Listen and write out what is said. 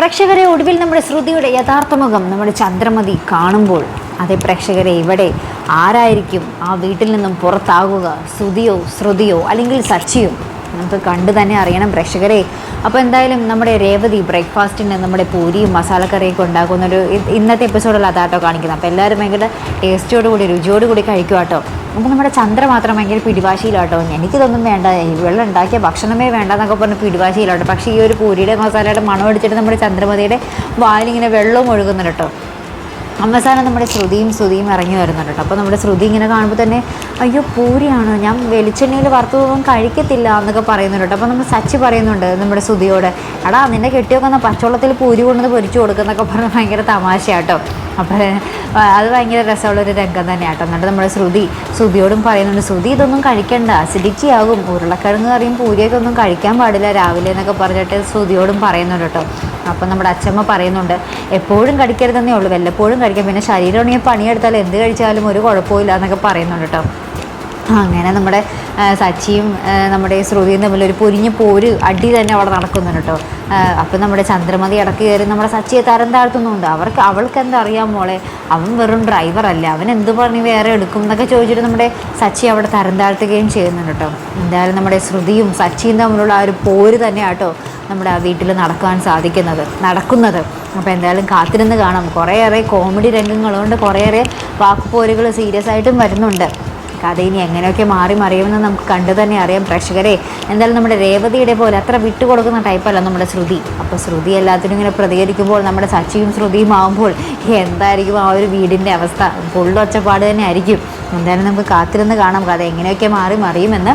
പ്രേക്ഷകരെ ഒടുവിൽ നമ്മുടെ ശ്രുതിയുടെ യഥാർത്ഥ മുഖം നമ്മുടെ ചന്ദ്രമതി കാണുമ്പോൾ അതേ പ്രേക്ഷകരെ ഇവിടെ ആരായിരിക്കും? ആ വീട്ടിൽ നിന്നും പുറത്താകുക ശ്രുതിയോ ശ്രുതിയോ അല്ലെങ്കിൽ സച്ചിയോ? നമുക്ക് കണ്ടു തന്നെ അറിയണം പ്രേക്ഷകരെ. അപ്പോൾ എന്തായാലും നമ്മുടെ രേവതി ബ്രേക്ക്ഫാസ്റ്റിന് നമ്മുടെ പൂരിയും മസാലക്കറിയൊക്കെ ഉണ്ടാക്കുന്ന ഒരു ഇന്നത്തെ എപ്പിസോഡിൽ അതാട്ടോ കാണിക്കുന്നത്. അപ്പോൾ എല്ലാവരും ഭയങ്കര ടേസ്റ്റോടുകൂടി രുചിയോടുകൂടി കഴിക്കുക കൂടി കഴിക്കും കേട്ടോ അപ്പോൾ നമ്മുടെ ചന്ദ്ര മാത്രം ഭയങ്കര പിടിവാശിയിലാട്ടോ. എനിക്കിതൊന്നും വേണ്ട. വെള്ളം ഉണ്ടാക്കിയ ഭക്ഷണമേ വേണ്ട എന്നൊക്കെ പറഞ്ഞ് പിടിവാശിയിലാട്ടോ. പക്ഷേ ഈ ഒരു പൂരിയുടെ മസാലയുടെ മണം അടിച്ചിട്ട് നമ്മുടെ ചന്ദ്രമതിയുടെ വായിലിങ്ങനെ വെള്ളവും ഒഴുകുന്നുണ്ട് കേട്ടോ. അവസാനം നമ്മുടെ ശ്രുതിയും ശ്രുതിയും ഇറങ്ങി വരുന്നുണ്ട് കേട്ടോ. അപ്പോൾ നമ്മുടെ ശ്രുതി ഇങ്ങനെ കാണുമ്പോൾ തന്നെ അയ്യോ പൂരിയാണോ? ഞാൻ വെളിച്ചെണ്ണയിൽ വറുത്തതൊന്നും കഴിക്കത്തില്ല എന്നൊക്കെ പറയുന്നുണ്ട് കേട്ടോ. അപ്പോൾ നമ്മൾ സച്ചി പറയുന്നുണ്ട് നമ്മുടെ ശ്രുതിയോട് എടാ നിന്നെ കെട്ടിയൊക്കെ പച്ചവെള്ളത്തിൽ പൂരി കൊണ്ടുവന്ന് പൊരിച്ചു കൊടുക്കുന്നൊക്കെ പറഞ്ഞ് ഭയങ്കര തമാശയാട്ടോ അപ്പോൾ അത് ഭയങ്കര രസമുള്ളൊരു രംഗം തന്നെയാണ് കേട്ടോ. എന്നിട്ട് നമ്മുടെ ശ്രുതി ശ്രുതിയോടും പറയുന്നുണ്ട് ശ്രുതി ഇതൊന്നും കഴിക്കണ്ട. അസിഡിറ്റി ആകും ഉരുളക്കിഴങ്ങ് കറിയും പൂരിയൊക്കെ ഒന്നും കഴിക്കാൻ പാടില്ല രാവിലെ എന്നൊക്കെ പറഞ്ഞിട്ട് ശ്രുതിയോടും പറയുന്നുണ്ട് കേട്ടോ. അപ്പം നമ്മുടെ അച്ഛമ്മ പറയുന്നുണ്ട് എപ്പോഴും കടിക്കരുതെന്നേ ഉള്ളൂ. വല്ലപ്പോഴും കഴിക്കാം പിന്നെ ശരീരമാണെങ്കിൽ പണിയെടുത്താൽ എന്ത് കഴിച്ചാലും ഒരു കുഴപ്പമില്ല എന്നൊക്കെ പറയുന്നുണ്ട് കേട്ടോ. അങ്ങനെ നമ്മുടെ സച്ചിയും നമ്മുടെ ശ്രുതിയും തമ്മിൽ ഒരു പൊരിഞ്ഞ പോര് അടി തന്നെ അവിടെ നടക്കുന്നുണ്ട് കേട്ടോ. അപ്പം നമ്മുടെ ചന്ദ്രമതി ഇടയ്ക്ക് കയറി നമ്മുടെ സച്ചിയെ തരം താഴ്ത്തുന്നുണ്ട് അവർക്ക് അവൾക്ക് എന്താ അറിയാം മോളെ? അവൻ വെറും ഡ്രൈവറല്ല അവൻ എന്ത് പറഞ്ഞ് വേറെ എടുക്കും എന്നൊക്കെ ചോദിച്ചിട്ട് നമ്മുടെ സച്ചി അവിടെ തരം താഴ്ത്തുകയും ചെയ്യുന്നുണ്ട് കേട്ടോ. എന്തായാലും നമ്മുടെ ശ്രുതിയും സച്ചിയും തമ്മിലുള്ള ആ ഒരു പോര് തന്നെയാട്ടോ നമ്മുടെ ആ വീട്ടിൽ നടക്കാൻ സാധിക്കുന്നത് നടക്കുന്നത്. അപ്പോൾ എന്തായാലും കാത്തിരുന്ന് കാണാം. കുറേയേറെ കോമഡി രംഗങ്ങളുണ്ട് കുറേയേറെ വാക്കുപോലുകൾ സീരിയസ് ആയിട്ടും വരുന്നുണ്ട്. കഥ ഇനി എങ്ങനെയൊക്കെ മാറി മറിയുമെന്ന് നമുക്ക് കണ്ടു തന്നെ അറിയാം. പ്രേക്ഷകരെ എന്തായാലും നമ്മുടെ രേവതിയുടെ പോലെ അത്ര വിട്ടുകൊടുക്കുന്ന ടൈപ്പല്ല നമ്മുടെ ശ്രുതി. അപ്പോൾ ശ്രുതി എല്ലാത്തിനും ഇങ്ങനെ പ്രതികരിക്കുമ്പോൾ നമ്മുടെ സച്ചിയും ശ്രുതിയും ആകുമ്പോൾ എന്തായിരിക്കും ആ ഒരു വീടിന്റെ അവസ്ഥ? പൊള്ളൊച്ചപ്പാട് തന്നെ ആയിരിക്കും. എന്തായാലും നമുക്ക് കാത്തിരുന്ന് കാണാം. കഥ എങ്ങനെയൊക്കെ മാറി മറിയുമെന്ന്